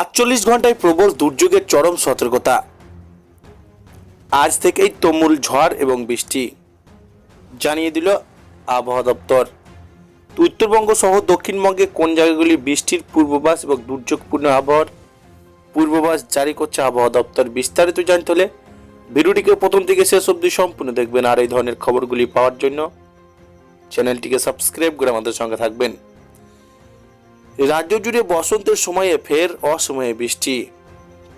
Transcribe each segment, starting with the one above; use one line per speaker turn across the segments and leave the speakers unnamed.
আটচল্লিশ ঘন্টায় প্রবল দুর্যোগের চরম সতর্কতা। আজ থেকেই তুমুল ঝড় এবং বৃষ্টি, জানিয়ে দিল আবহাওয়া দপ্তর। উত্তরবঙ্গ সহ দক্ষিণবঙ্গে কোন জায়গাগুলি বৃষ্টির পূর্বাভাস এবং দুর্যোগপূর্ণ আবহাওয়ার পূর্বাভাস জারি করছে আবহাওয়া দপ্তর বিস্তারিত জানতে হলে ভিডিওটিকে প্রথম থেকে শেষ অবধি সম্পূর্ণ দেখবেন আর এই ধরনের খবরগুলি পাওয়ার জন্য চ্যানেলটিকে সাবস্ক্রাইব করে আমাদের সঙ্গে থাকবেন। রাজ্য জুড়ে বসন্তের সময়ে ফের অসময়ে বৃষ্টি।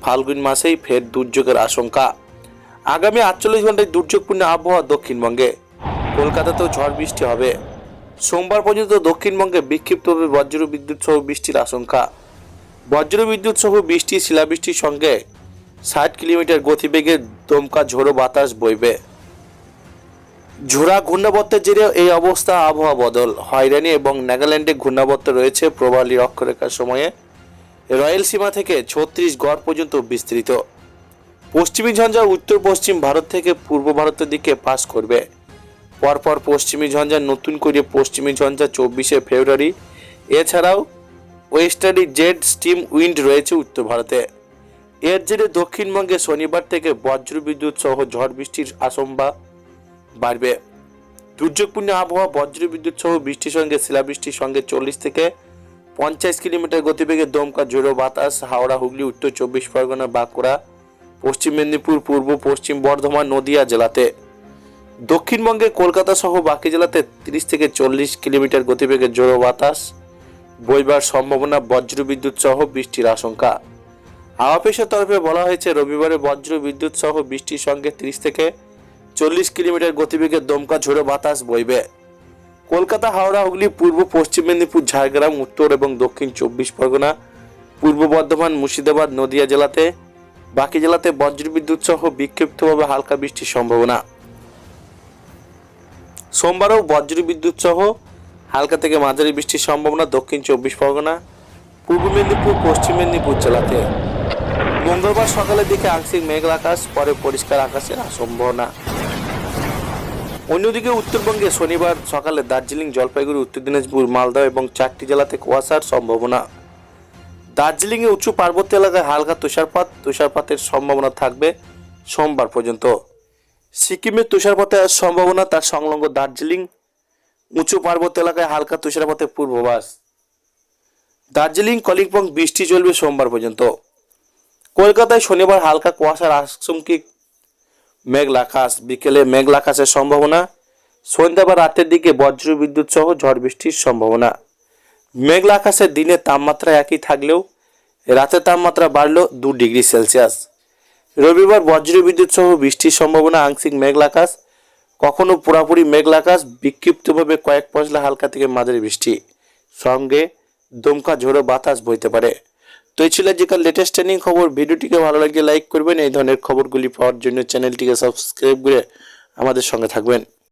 ফাল্গুন মাসেই ফের দুর্যোগের আশঙ্কা। আগামী আটচল্লিশ ঘন্টায় দুর্যোগপূর্ণ আবহাওয়া দক্ষিণবঙ্গে। কলকাতাতেও ঝড় বৃষ্টি হবে। সোমবার পর্যন্ত দক্ষিণবঙ্গে বিক্ষিপ্তভাবে বজ্র বিদ্যুৎ সহ বৃষ্টির আশঙ্কা। বজ্র বিদ্যুৎ সহ বৃষ্টি, শিলাবৃষ্টির সঙ্গে ষাট কিলোমিটার গতিবেগে দমকা ঝোড়ো বাতাস বইবে। ঝোড়া ঘূর্ণাবর্তের জেরে এই অবস্থা, আবহাওয়া বদল, হয়রানি এবং নাগাল্যান্ডে ঘূর্ণাবর্ত রয়েছে প্রবালী অক্ষরেখার সময়ে। রয়্যাল সীমা থেকে ছত্রিশ গড় পর্যন্ত বিস্তৃত। পশ্চিমী ঝঞ্ঝা উত্তর পশ্চিম ভারত থেকে পূর্ব ভারতের দিকে পাস করবে। পরপর পশ্চিমী ঝঞ্ঝা, নতুন করে পশ্চিমী ঝঞ্ঝা চব্বিশে ফেব্রুয়ারি। এছাড়াও ওয়েস্টার্লি জেড স্টিম উইন্ড রয়েছে উত্তর ভারতে। এর জেরে দক্ষিণবঙ্গে শনিবার থেকে বজ্রবিদ্যুৎ সহ ঝড় বৃষ্টির আশঙ্কা বাড়বে। দুর্যোগপূর্ণ আবহাওয়া, বজ্রবিদ্যুৎ সহ বৃষ্টির সঙ্গে, শিলাবৃষ্টির সঙ্গে চল্লিশ থেকে পঞ্চাশ কিলোমিটার গতিবেগে দমকা জোড়ো বাতাস, হাওড়া, হুগলি, উত্তর চব্বিশ পরগনা, বাঁকুড়া, পশ্চিম মেদিনীপুর, পূর্ব, পশ্চিম বর্ধমান, নদিয়া জেলাতে। দক্ষিণবঙ্গে কলকাতা সহ বাকি জেলাতে তিরিশ থেকে চল্লিশ কিলোমিটার গতিবেগে জোড়ো বাতাস, বইবার সম্ভাবনা, বজ্রবিদ্যুৎ সহ বৃষ্টির আশঙ্কা। হাওয়া তরফে বলা হয়েছে, রবিবারে বজ্র বিদ্যুৎ সহ বৃষ্টির সঙ্গে তিরিশ থেকে চল্লিশ কিলোমিটার গতিবেগে দমকা ঝোড়ো বাতাস বইবে। কলকাতা, হাওড়া, হুগলি, পূর্ব, পশ্চিম মেদিনীপুর, ঝাড়গ্রাম, উত্তর এবং দক্ষিণ চব্বিশ পরগনা, পূর্ব বর্ধমান, মুর্শিদাবাদ, নদিয়া জেলাতে, বাকি জেলাতে বজ্রবিদ্যুৎ সহ বিক্ষিপ্তভাবে হালকা বৃষ্টির সম্ভাবনা। সোমবারও বজ্রবিদ্যুৎ সহ হালকা থেকে মাঝারি বৃষ্টির সম্ভাবনা দক্ষিণ চব্বিশ পরগনা, পূর্ব মেদিনীপুর, পশ্চিম মেদিনীপুর জেলাতে। মঙ্গলবার সকালের দিকে আংশিক মেঘলা আকাশ, পরে পরিষ্কার আকাশের সম্ভাবনা। অন্যদিকে উত্তরবঙ্গে শনিবার সকালে দার্জিলিং, জলপাইগুড়ি, উত্তর দিনাজপুর, মালদা এবং চারটি জেলাতে কুয়াশার সম্ভাবনা। দার্জিলিংয়ে উঁচু পার্বত্য এলাকায় হালকা তুষারপাত, তুষারপাতের সম্ভাবনা থাকবে সোমবার পর্যন্ত। সিকিমে তুষারপাতের সম্ভাবনা, তার সংলগ্ন দার্জিলিং, উঁচু পার্বত্য এলাকায় হালকা তুষারপাতের পূর্বাভাস। দার্জিলিং, কলিম্পং বৃষ্টি চলবে সোমবার পর্যন্ত। কলকাতায় শনিবার হালকা কুয়াশার আংশিক মেঘলা আকাশ। বিকেলে মেঘলা আকাশের সম্ভাবনা। সন্ধ্যা বা রাতের দিকে বজ্র বিদ্যুৎ সহ ঝড় বৃষ্টির সম্ভাবনা। মেঘলা আকাশের দিনে তাপমাত্রা একই থাকলেও রাতে তাপমাত্রা বাড়লো দু ডিগ্রি সেলসিয়াস। রবিবার বজ্র বিদ্যুৎ সহ বৃষ্টির সম্ভাবনা, আংশিক মেঘলা আকাশ। কখনো পুরাপুরি মেঘলা আকাশ, বিক্ষিপ্তভাবে কয়েক পশলা হালকা থেকে মাঝারি বৃষ্টি। সঙ্গে দমকা ঝোড়ো বাতাস বইতে পারে। তো এই ছিল আজকাল লেটেস্ট ট্রেনিং খবর। ভিডিওটিকে ভালো লাগলে লাইক করবেন। এই ধরনের খবরগুলি পাওয়ার জন্য চ্যানেলটিকে সাবস্ক্রাইব করে আমাদের সঙ্গে থাকবেন।